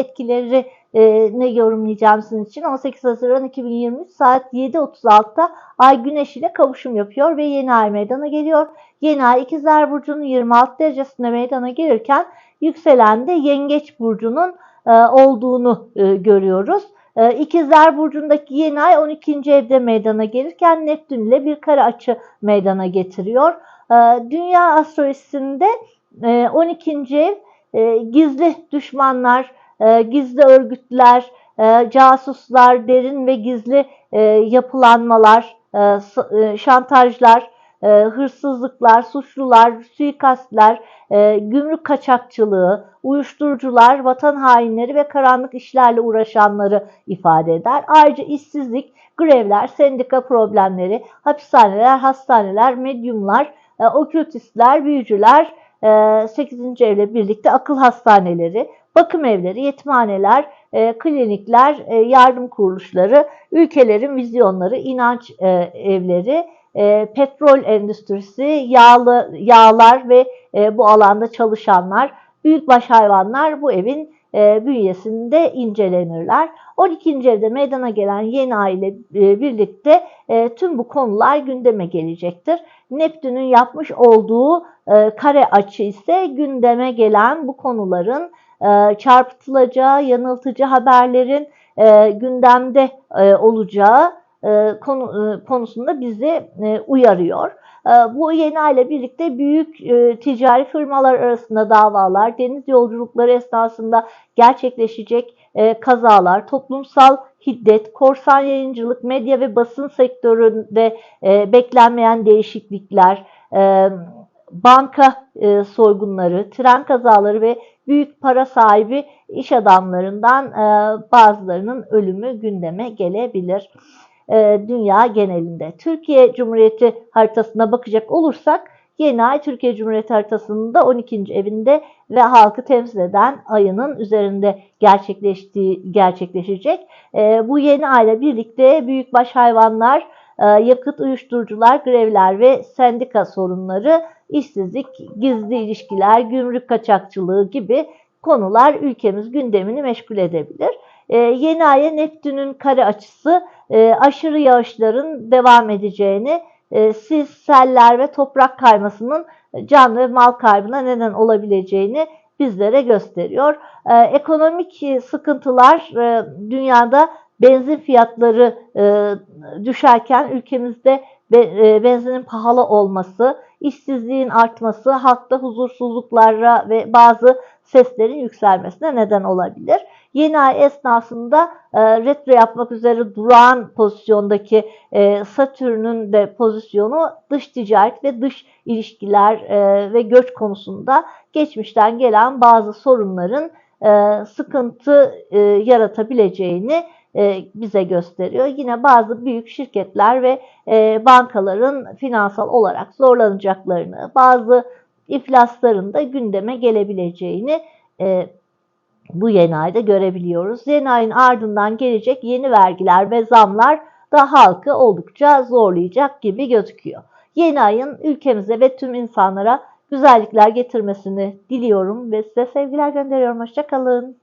etkileri e, ne yorumlayacağım sizin için. 18 Haziran 2023 saat 7.36'da Ay Güneş ile kavuşum yapıyor ve yeni ay meydana geliyor. Yeni ay İkizler Burcu'nun 26 derecesinde meydana gelirken yükselen de Yengeç Burcu'nun e, olduğunu e, görüyoruz. İkizler Burcu'ndaki yeni ay 12. evde meydana gelirken Neptün ile bir kare açı meydana getiriyor. Dünya astrolojisinde e, 12. ev gizli düşmanlar, e, gizli örgütler, e, casuslar, derin ve gizli e, yapılanmalar, e, şantajlar, hırsızlıklar, suçlular, suikastler, gümrük kaçakçılığı, uyuşturucular, vatan hainleri ve karanlık işlerle uğraşanları ifade eder. Ayrıca işsizlik, grevler, sendika problemleri, hapishaneler, hastaneler, medyumlar, okültistler, büyücüler, 8. evle birlikte akıl hastaneleri, bakım evleri, yetimhaneler, e, klinikler, e, yardım kuruluşları, ülkelerin vizyonları, inanç e, evleri, petrol endüstrisi, yağlı yağlar ve bu alanda çalışanlar, büyükbaş hayvanlar bu evin e, bünyesinde incelenirler. 12. evde meydana gelen yeni ay ile e, birlikte e, tüm bu konular gündeme gelecektir. Neptün'ün yapmış olduğu e, kare açı ise gündeme gelen bu konuların çarpıtılacağı, yanıltıcı haberlerin gündemde olacağı e, konu, e, konusunda bizi e, uyarıyor. Bu yeni ile birlikte büyük ticari firmalar arasında davalar, deniz yolculukları esnasında gerçekleşecek kazalar, toplumsal hiddet, korsan yayıncılık, medya ve basın sektöründe beklenmeyen değişiklikler, banka soygunları, tren kazaları ve büyük para sahibi iş adamlarından bazılarının ölümü gündeme gelebilir e, dünya genelinde. Türkiye Cumhuriyeti haritasına bakacak olursak yeni ay Türkiye Cumhuriyeti haritasının da 12. evinde ve halkı temsil eden ayının üzerinde gerçekleştiği gerçekleşecek. E, bu yeni ayla birlikte büyükbaş hayvanlar, e, yakıt uyuşturucular, grevler ve sendika sorunları, işsizlik, gizli ilişkiler, gümrük kaçakçılığı gibi konular ülkemiz gündemini meşgul edebilir. E, yeni aya Neptün'ün kare açısı e, aşırı yağışların devam edeceğini, e, sis, seller ve toprak kaymasının can ve mal kaybına neden olabileceğini bizlere gösteriyor. E, ekonomik sıkıntılar e, dünyada benzin fiyatları e, düşerken ülkemizde be, e, benzinin pahalı olması, işsizliğin artması, halkta huzursuzluklara ve bazı seslerin yükselmesine neden olabilir. Yeni ay esnasında e, retro yapmak üzere durağan pozisyondaki e, Satürn'ün de pozisyonu dış ticaret ve dış ilişkiler e, ve göç konusunda geçmişten gelen bazı sorunların e, sıkıntı e, yaratabileceğini e, bize gösteriyor. Yine bazı büyük şirketler ve e, bankaların finansal olarak zorlanacaklarını, bazı iflasların da gündeme gelebileceğini e, bu yeni ayda görebiliyoruz. Yeni ayın ardından gelecek yeni vergiler ve zamlar da halkı oldukça zorlayacak gibi gözüküyor. Yeni ayın ülkemize ve tüm insanlara güzellikler getirmesini diliyorum ve size sevgiler gönderiyorum. Hoşçakalın.